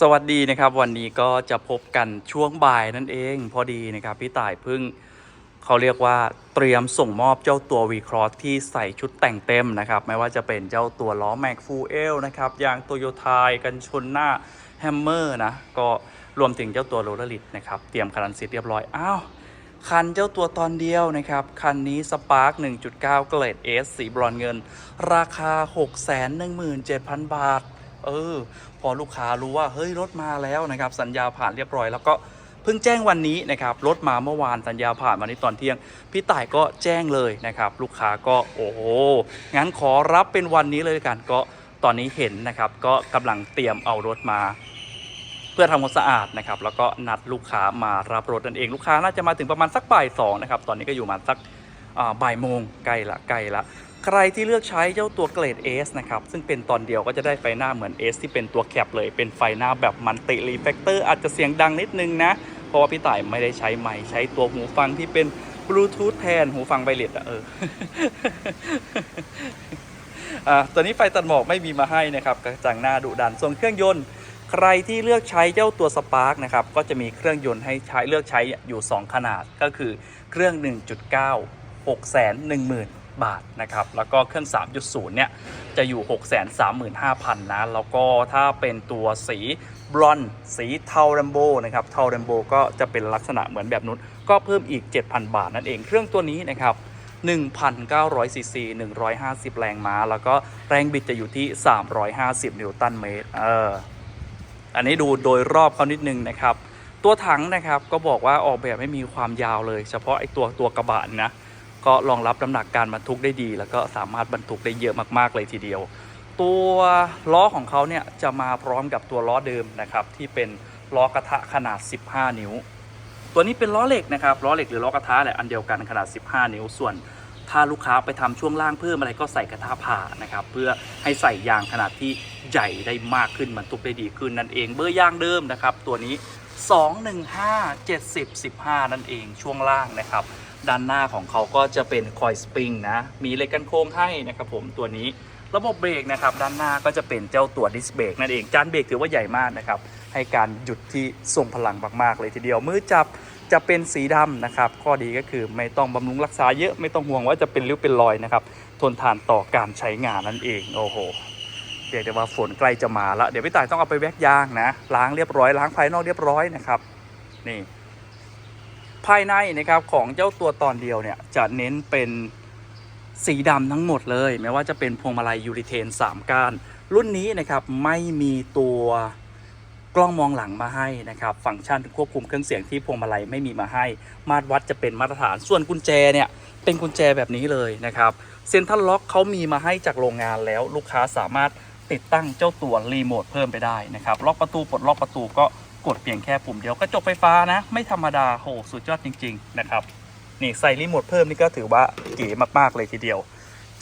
สวัสดีนะครับวันนี้ก็จะพบกันช่วงบ่ายนั่นเองพอดีนะครับ พี่ต่ายเพิ่งเขาเรียกว่าเตรียมส่งมอบเจ้าตัว v c r o s s ที่ใส่ชุดแต่งเต็มนะครับ ไม่ว่าจะเป็นเจ้าตัวล้อแม็กฟูเอลนะครับยางโตโยทายกันชนหน้าแฮมเมอร์นะ ก็รวมถึงเจ้าตัวโรลเลอร์ลิดนะครับ เตรียมคันเสร็จเรียบร้อย อ้าว คันเจ้าตัวตอนเดียวนะครับ คันนี้สปาร์ค1.9 เกรด S สีบรอนเงิน ราคา 617,000 บาท เออ พอลูกค้ารู้ว่าเฮ้ยรถมาแล้วนะครับ สัญญาผ่านเรียบร้อย แล้วก็เพิ่งแจ้งวันนี้นะครับรถมาเมื่อวานสัญญาผ่านวันนี้ตอนเที่ยง พี่ต่ายก็แจ้งเลยนะครับ ลูกค้าก็โอ้โหงั้นขอรับเป็นวันนี้เลยกันก็ตอนนี้เห็นนะครับ ก็กำลังเตรียมเอารถมาเพื่อทำความสะอาดนะครับแล้วก็นัดลูกค้ามารับรถนั่นเองลูกค้าน่าจะมาถึงประมาณสักบ่ายสองนะครับตอนนี้ก็อยู่มาสักบ่ายโมงใกล้ละใกล้ละ ใครที่เลือกใช้เจ้าตัวเกรด S นะครับ ซึ่งเป็นตอนเดียวก็จะได้ไฟหน้าเหมือน S ที่เป็นตัวแคปเลย เป็นไฟหน้าแบบมันติรีเฟกเตอร์อาจจะเสียงดังนิดนึงนะ เพราะว่าพี่ต่ายไม่ได้ใช้ไมค์ใช้ตัวหูฟังที่เป็นบลูทูธแทนหูฟังไบเลตอะเอออ่าตัวนี้ไฟตัดหมอกไม่มีมาให้นะครับกระจังหน้าดุดัน ส่วนเครื่องยนต์ใครที่เลือกใช้เจ้าตัวสปาร์กนะครับ ก็จะมีเครื่องยนต์ให้ใช้เลือกใช้อยู่ 2 ขนาดก็คือเครื่อง 1.9 610,000 บาทนะครับแล้วก็เครื่อง 3.0 เนี่ยจะอยู่ 635,000 นะ แล้วก็ถ้าเป็นตัวสีบรอนสีเทาแรมโบนะครับเทาแรมโบก็จะเป็นลักษณะเหมือนแบบนู้นก็เพิ่มอีก 7,000 บาทนั่นเองเครื่องตัวนี้นะครับ1,900ซีซี150 แรงม้า แล้วก็แรงบิดจะอยู่ที่ 350 นิวตันเมตร เออ อันนี้ดูโดยรอบเขานิดนึงนะครับ ตัวถังนะครับก็บอกว่าออกแบบไม่มีความยาวเลย เฉพาะไอ้ตัวตัวกระบะนะ ก็รองรับน้ำหนักการบรรทุกได้ดี แล้วก็สามารถบรรทุกได้เยอะมากๆเลยทีเดียว ตัวล้อของเขาเนี่ยจะมาพร้อมกับตัวล้อเดิมนะครับที่เป็นล้อกระทะขนาด 15 นิ้ว ตัวนี้เป็นล้อเหล็กนะครับล้อเหล็กหรือล้อกระทะแหละอันเดียวกันขนาด 15 นิ้วส่วนถ้าลูกค้าไปทำช่วงล่างเพิ่มอะไรก็ใส่กระทะผ่านะครับ เพื่อให้ใส่ยางขนาดที่ใหญ่ได้มากขึ้นบรรทุกได้ดีขึ้นนั่นเองเบอร์ยางเดิมนะครับ ตัวนี้ 215 70 15 นั่นเองช่วงล่างนะครับ ด้านหน้าของเขาก็จะเป็นคอยสปริงนะ มีเหล็กกันโค้งให้นะครับผมตัวนี้ระบบเบรกนะครับ ด้านหน้าก็จะเป็นเจ้าตัวดิสเบรกนั่นเองจานเบรกถือว่าใหญ่มากนะครับ ให้การหยุดที่ทรงพลังมากๆเลยทีเดียวมือจับจะเป็นสีดำนะครับ ข้อดีก็คือไม่ต้องบำรุงรักษาเยอะไม่ต้องห่วงว่าจะเป็นริ้วเป็นรอยนะครับ ทนทานต่อการใช้งานนั่นเองโอ้โห เรียกได้ว่าฝนใกล้จะมาแล้ว เดี๋ยวพี่ต่ายต้องเอาไปแวกยางนะ ล้างเรียบร้อยล้างภายนอกเรียบร้อยนะครับ นี่ ภายในนะครับของเจ้าตัวตอนเดียวเนี่ยจะเน้นเป็นสีดำทั้งหมดเลย ไม่ว่าจะเป็นพวงมาลัยยูริเทน 3 ก้าน รุ่นนี้นะครับไม่มีตัวกล้องมองหลังมาให้นะครับ ฟังก์ชันควบคุมเครื่องเสียงที่พวงมาลัยไม่มีมาให้ มาตรวัดจะเป็นมาตรฐาน ส่วนกุญแจเนี่ยเป็นกุญแจแบบนี้เลยนะครับ เซ็นทรัลล็อกเขามีมาให้จากโรงงานแล้วลูกค้าสามารถ ติดตั้งเจ้าตัวรีโมทเพิ่มไปได้นะครับล็อกประตูปลดล็อกประตูก็กดเพียงแค่ปุ่มเดียวกระจกไฟฟ้านะ ไม่ธรรมดาโหสุดยอดจริง ๆ นะครับ นี่ใส่รีโมทเพิ่มนี่ก็ถือว่าเก๋มากๆเลยทีเดียว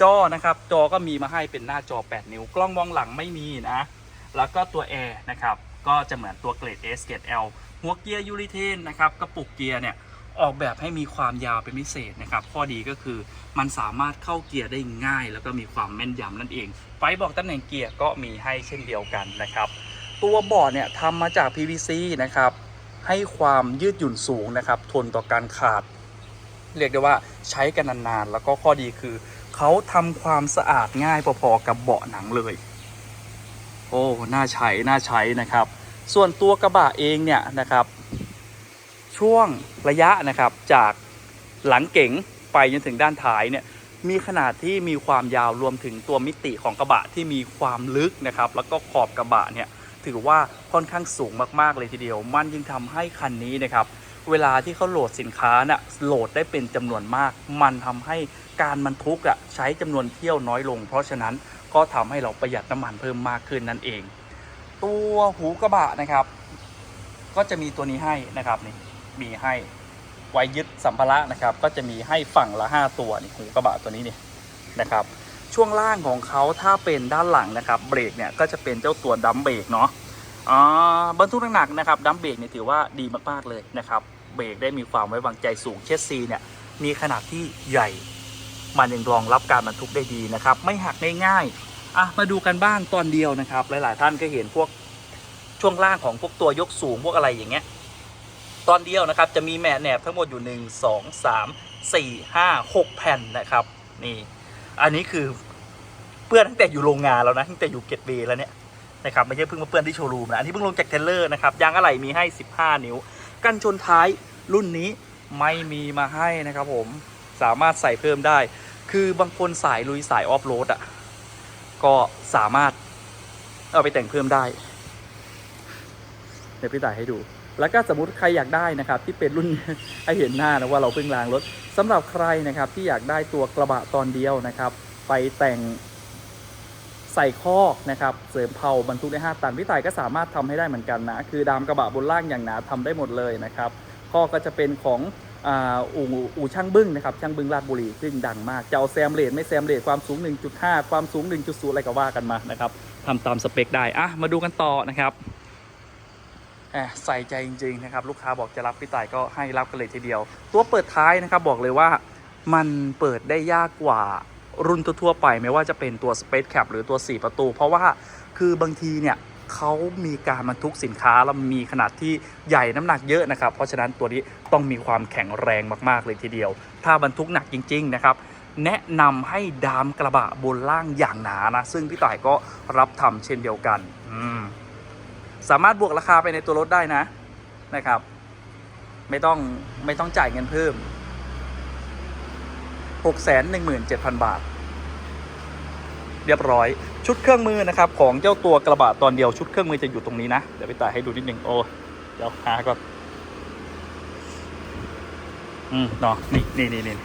จอนะครับจอก็มีมาให้เป็นหน้าจอ 8 นิ้ว กล้องมองหลังไม่มีนะแล้วก็ตัวแอร์นะครับก็จะเหมือนตัวเกรด S เกรด L หัวเกียร์ยูริเทนนะครับกระปุกเกียร์เนี่ย ออกแบบให้มีความยาวเป็นพิเศษนะครับ ข้อดีก็คือมันสามารถเข้าเกียร์ได้ง่าย แล้วก็มีความแม่นยำนั่นเอง ไฟบอกตำแหน่งเกียร์ก็มีให้เช่นเดียวกันนะครับ ตัวบอร์ดเนี่ยทำมาจาก PVC นะครับ ให้ความยืดหยุ่นสูงนะครับ ทนต่อการขาด เรียกได้ว่าใช้กันนานๆ แล้วก็ข้อดีคือเขาทำความสะอาดง่ายพอๆกับเบาะหนังเลย โอ้ น่าใช้ น่าใช้นะครับ ส่วนตัวกระบะเองเนี่ยนะครับ ช่วงระยะนะครับจากหลังเก๋งไปจนถึงด้านท้ายเนี่ยมีขนาดที่มีความยาวรวมถึงตัวมิติของกระบะที่มีความลึกนะครับ แล้วก็ขอบกระบะเนี่ยถือว่าค่อนข้างสูงมากๆเลยทีเดียว มันยิ่งทำให้คันนี้นะครับเวลาที่เขาโหลดสินค้าน่ะโหลดได้เป็นจำนวนมาก มันทำให้การบรรทุกอะใช้จำนวนเที่ยวน้อยลง เพราะฉะนั้นก็ทำให้เราประหยัดน้ำมันเพิ่มมากขึ้นนั่นเอง ตัวหูกระบะนะครับ ก็จะมีตัวนี้ให้นะครับนี่ มีให้ไว้ยึดสัมภาระนะครับ ก็จะมีให้ฝั่งละ 5 ตัวนี่หูกระบะตัวนี้นี่นะครับ ช่วงล่างของเขาถ้าเป็นด้านหลังนะครับ เบรกเนี่ยก็จะเป็นเจ้าตัวดัมเบรกเนาะอ่าบรรทุกหนักๆนะครับดัมเบรกเนี่ยถือว่าดีมากๆเลยนะครับ เบรกได้มีความไว้วางใจสูงเชสซีเนี่ยมีขนาดที่ใหญ่มันยังรองรับการบรรทุกได้ดีนะครับ ไม่หักง่ายๆอะมาดูกันบ้างตอนเดียวนะครับ หลายๆท่านก็เห็นพวกช่วงล่างของพวกตัวยกสูงพวกอะไรอย่างเงี้ย ตอนเดียวนะครับจะมีแม่แหนบทั้งหมดอยู่ 1 2 3 4 5 6 แผ่นนะครับนี่อันนี้คือเปื้อนตั้งแต่อยู่โรงงานแล้วนะตั้งแต่อยู่เกตเวย์แล้วเนี่ยนะครับไม่ใช่เพิ่งมาเปื้อนที่โชว์รูมนะอันนี้เพิ่งลงจากเทเลอร์นะครับยางอะไหล่มีให้ 15 นิ้ว กันชนท้ายรุ่นนี้ไม่มีมาให้นะครับผมสามารถใส่เพิ่มได้ คือบางคนสายลุยสายออฟโรดอะก็สามารถเอาไปแต่งเพิ่มได้ เดี๋ยวพี่ต่ายให้ดู แล้วก็สมมติใครอยากได้นะครับที่เป็นรุ่นให้เห็นหน้านะว่าเราเพิ่งล้างรถสำหรับใครนะครับที่อยากได้ตัวกระบะตอนเดียวนะครับ ไปแต่งใส่คอกนะครับเสริมเผาบรรทุกได้ 5 ตันพี่ต่ายก็สามารถทำให้ได้เหมือนกันนะ คือดามกระบะบนล่างอย่างหนาทำได้หมดเลยนะครับข้อก็จะเป็นของอู่อู่ช่างบึ้งนะครับช่างบึ้งลาดบุรีซึ่งดังมากจะเอาแซมเลดไม่แซมเลดความสูง 1.5 ความสูง 1.0 อะไรก็ว่ากันมานะครับทำตามสเปคได้อะมาดูกันต่อนะครับ ใส่ใจจริงๆนะครับลูกค้าบอกจะรับพี่ต่ายก็ให้รับกันเลยทีเดียว ตัวเปิดท้ายนะครับบอกเลยว่ามันเปิดได้ยากกว่ารุ่นทั่วๆไปไม่ว่าจะเป็นตัว Space Cap หรือตัว 4 ประตู เพราะว่าคือบางทีเนี่ยเขามีการบรรทุกสินค้าแล้วมีขนาดที่ใหญ่น้ำหนักเยอะนะครับ เพราะฉะนั้นตัวนี้ต้องมีความแข็งแรงมากๆเลยทีเดียว ถ้าบรรทุกหนักจริง ๆ นะครับแนะนำให้ดามกระบะบนล่างอย่างหนานะ ซึ่งพี่ต่ายก็รับทำเช่นเดียวกัน อืม สามารถบวกราคาไปในตัวรถได้นะนะครับ ไม่ต้องไม่ต้องจ่ายเงินเพิ่ม 6 1 7 0 0 0 บาท เรียบร้อย ชุดเครื่องมือนะครับ ของเจ้าตัวกระบะตอนเดียวชุดเครื่องมือจะอยู่ตรงนี้นะ เดี๋ยวไปต่ายให้ดูนิดหนึ่งโอ้เดี๋ยวหาก่อนอืมเนาะนี่นี่นี่นี่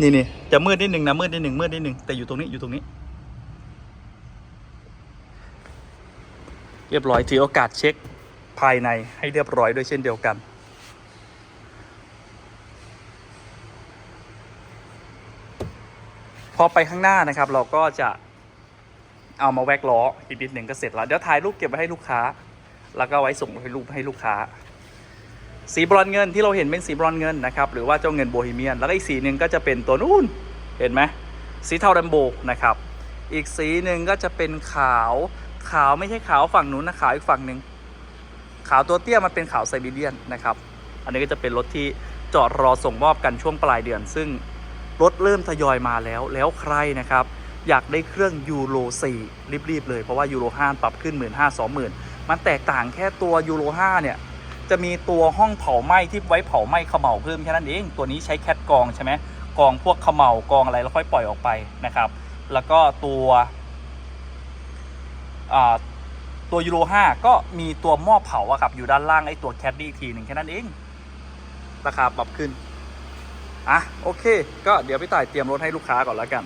นี่นี่จะมืดนิดหนึ่งนะมืดนิดหนึ่งมืดนิดหนึ่งแต่อยู่ตรงนี้อยู่ตรงนี้ เรียบร้อยถือโอกาสเช็คภายในให้เรียบร้อยด้วยเช่นเดียวกัน พอไปข้างหน้านะครับเราก็จะเอามาแวกล้ออีกนิดหนึ่งก็เสร็จแล้ว เดี๋ยวถ่ายรูปเก็บไว้ให้ลูกค้า แล้วก็ไว้ส่งให้รูปให้ลูกค้า สีบรอนเงินที่เราเห็นเป็นสีบรอนเงินนะครับ หรือว่าเจ้าเงินโบฮีเมียน แล้วก็อีกสีหนึ่งก็จะเป็นตัวนู้นเห็นไหมสีเทาแรมโบนะครับ อีกสีหนึ่งก็จะเป็นขาว ขาวไม่ใช่ขาวฝั่งนู้นนะขาวอีกฝั่งหนึ่งขาวตัวเตี้ยมันเป็นขาวไซบีเรียนนะครับ อันนี้ก็จะเป็นรถที่จอดรอส่งมอบกันช่วงปลายเดือน ซึ่งรถเริ่มทยอยมาแล้วแล้วใครนะครับ อยากได้เครื่องยูโร4รีบๆเลยเพราะว่ายูโร5ปรับขึ้น 1 5 0 0 0 20,000มันแตกต่างแค่ตัวยูโร5เนี่ยจะมีตัวห้องเผาไหม้ที่ไว้เผาไหม้ขม่าเพิ่มแค่นั้นเอง ตัวนี้ใช้แคทกรองใช่ไหมกรองพวกขม่ากรองอะไรแล้วค่อยปล่อยออกไปนะครับ แล้วก็ตัว ตัวยูโร5ก็มีตัวหม้อเผาอะครับ อยู่ด้านล่างไอ้ตัวแคดดี้อีกทีหนึ่งแค่นั้นเอง ราคาปรับขึ้น อะ โอเค ก็เดี๋ยวพี่ต่ายเตรียมรถให้ลูกค้าก่อนแล้วกัน